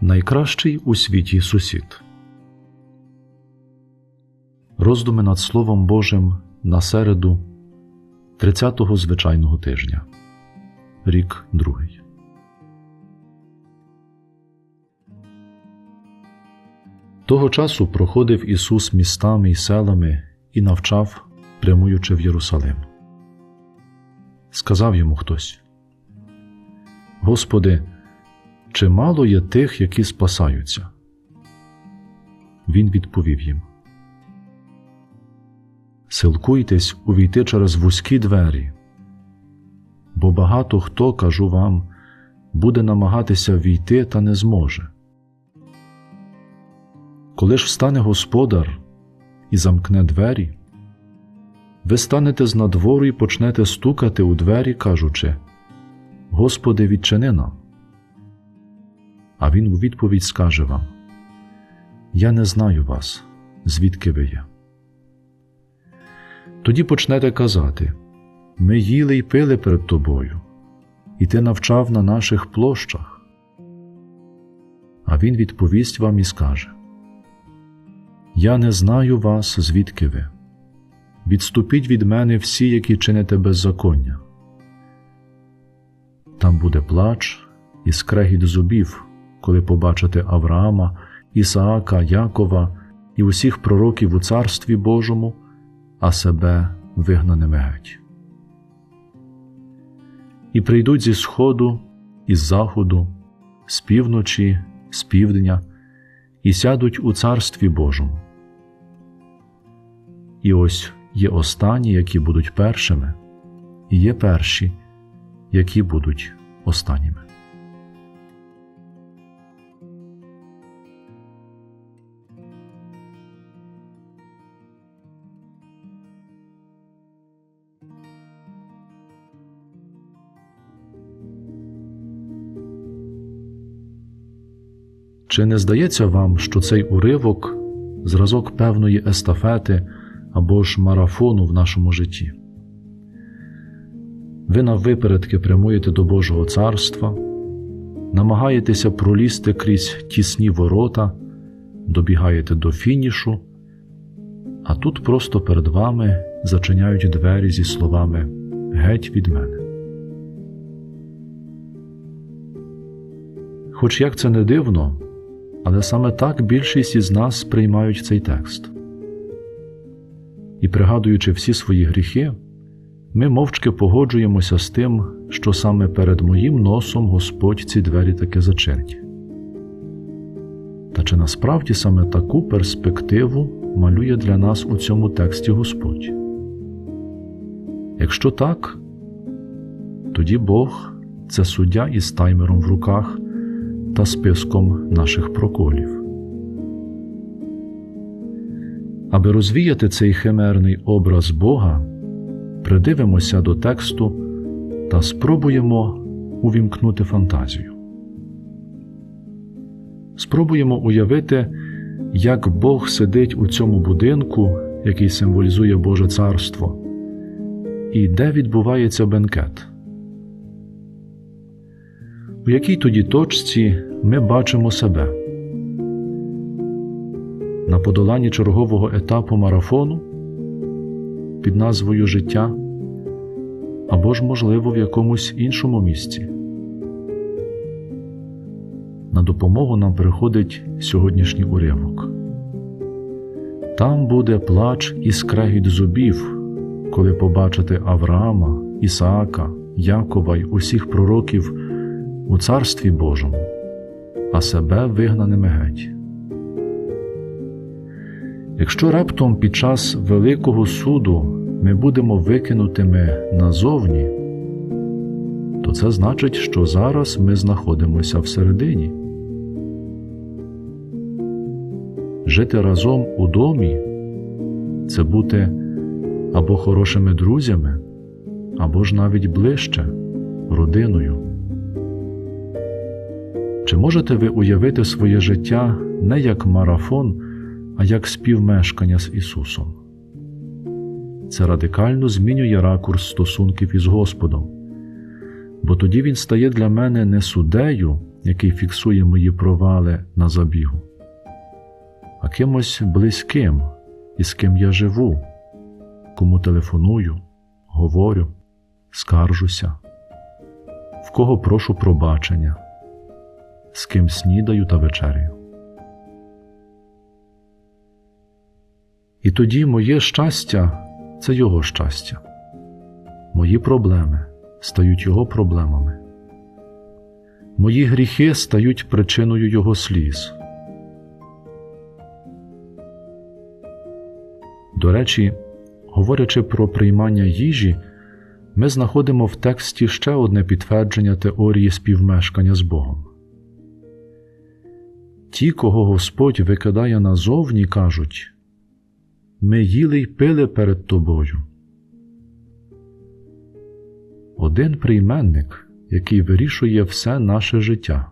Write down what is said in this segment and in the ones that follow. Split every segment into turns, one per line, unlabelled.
Найкращий у світі сусід. Роздуми над Словом Божим на середу 30-го звичайного тижня. Рік другий. Того часу проходив Ісус містами й селами і навчав, прямуючи в Єрусалим. Сказав йому хтось: Господи, чи мало є тих, які спасаються? Він відповів їм: Силкуйтесь увійти через вузькі двері, бо багато хто, кажу вам, буде намагатися війти та не зможе. Коли ж встане господар і замкне двері, ви станете з надвору і почнете стукати у двері, кажучи: Господи, відчини нам. А він у відповідь скаже вам: Я не знаю вас, звідки ви є. Тоді почнете казати: Ми їли й пили перед тобою, і ти навчав на наших площах. А він відповість вам і скаже: Я не знаю вас, звідки ви. Відступіть від мене всі, які чините беззаконня. Там буде плач і скрегіт зубів, коли побачите Авраама, Ісаака, Якова і усіх пророків у Царстві Божому, а себе вигнаними геть. І прийдуть зі сходу, і з заходу, з півночі, з півдня, і сядуть у Царстві Божому. І ось є останні, які будуть першими, і є перші, які будуть останніми. Чи не здається вам, що цей уривок зразок певної естафети або ж марафону в нашому житті? Ви наввипередки прямуєте до Божого царства, намагаєтеся пролізти крізь тісні ворота, добігаєте до фінішу, а тут просто перед вами зачиняють двері зі словами Геть від мене. Хоч як це не дивно, але саме так більшість із нас сприймають цей текст. І пригадуючи всі свої гріхи, ми мовчки погоджуємося з тим, що саме перед моїм носом Господь ці двері таки зачинить. Та чи насправді саме таку перспективу малює для нас у цьому тексті Господь? Якщо так, тоді Бог це суддя із таймером в руках та списком наших проколів. Аби розвіяти цей химерний образ Бога, придивимося до тексту та спробуємо увімкнути фантазію. Спробуємо уявити, як Бог сидить у цьому будинку, який символізує Боже Царство, і де відбувається бенкет. У якій тоді точці ми бачимо себе на подоланні чергового етапу марафону під назвою Життя або ж, можливо, в якомусь іншому місці. На допомогу нам приходить сьогоднішній уривок. Там буде плач і скрегіт зубів, коли побачите Авраама, Ісаака, Якова й усіх пророків у Царстві Божому, а себе вигнаними геть. Якщо раптом під час Великого суду ми будемо викинутими назовні, то це значить, що зараз ми знаходимося всередині. Жити разом у домі це бути або хорошими друзями, або ж навіть ближче родиною. Чи можете ви уявити своє життя не як марафон, а як співмешкання з Ісусом? Це радикально змінює ракурс стосунків із Господом, бо тоді він стає для мене не суддею, який фіксує мої провали на забігу, а кимось близьким, із ким я живу, кому телефоную, говорю, скаржуся, в кого прошу пробачення, з ким снідаю та вечерю. І тоді моє щастя це його щастя, мої проблеми стають його проблемами. Мої гріхи стають причиною його сліз. До речі, говорячи про приймання їжі, ми знаходимо в тексті ще одне підтвердження теорії співмешкання з Богом. Ті, кого Господь викидає назовні, кажуть Ми їли й пили перед тобою. Один прийменник, який вирішує все наше життя.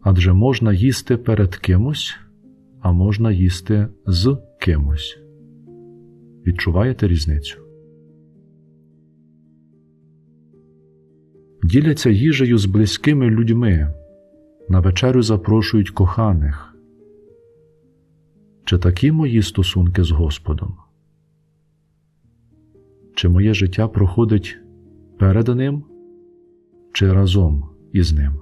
Адже можна їсти перед кимось, а можна їсти з кимось. Відчуваєте різницю? Діляться їжею з близькими людьми, на вечерю запрошують коханих. Чи такі мої стосунки з Господом? Чи моє життя проходить перед Ним чи разом із Ним?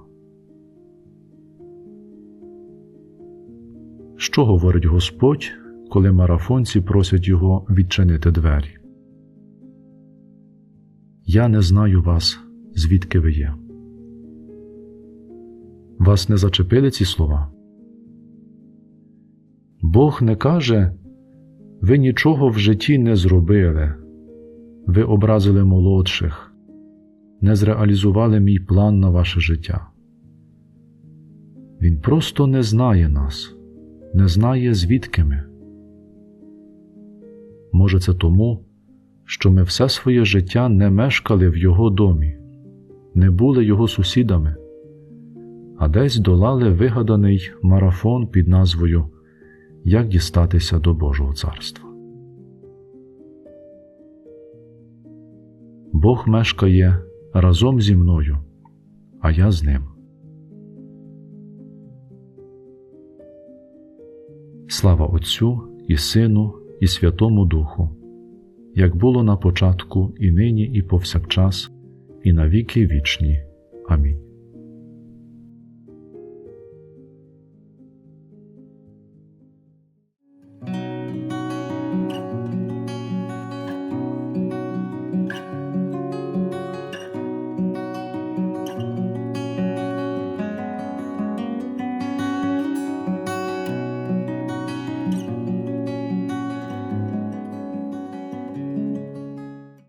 Що говорить Господь, коли марафонці просять Його відчинити двері? Я не знаю вас, звідки ви є. Вас не зачепили ці слова? Бог не каже, ви нічого в житті не зробили, ви образили молодших, не зреалізували мій план на ваше життя. Він просто не знає нас, не знає, звідки ми. Може, це тому, що ми все своє життя не мешкали в Його домі, не були Його сусідами, а десь долали вигаданий марафон під назвою Як дістатися до Божого царства. Бог мешкає разом зі мною, а я з ним. Слава Отцю і Сину, і Святому Духу, як було на початку, і нині, і повсякчас, і на віки вічні. Амінь.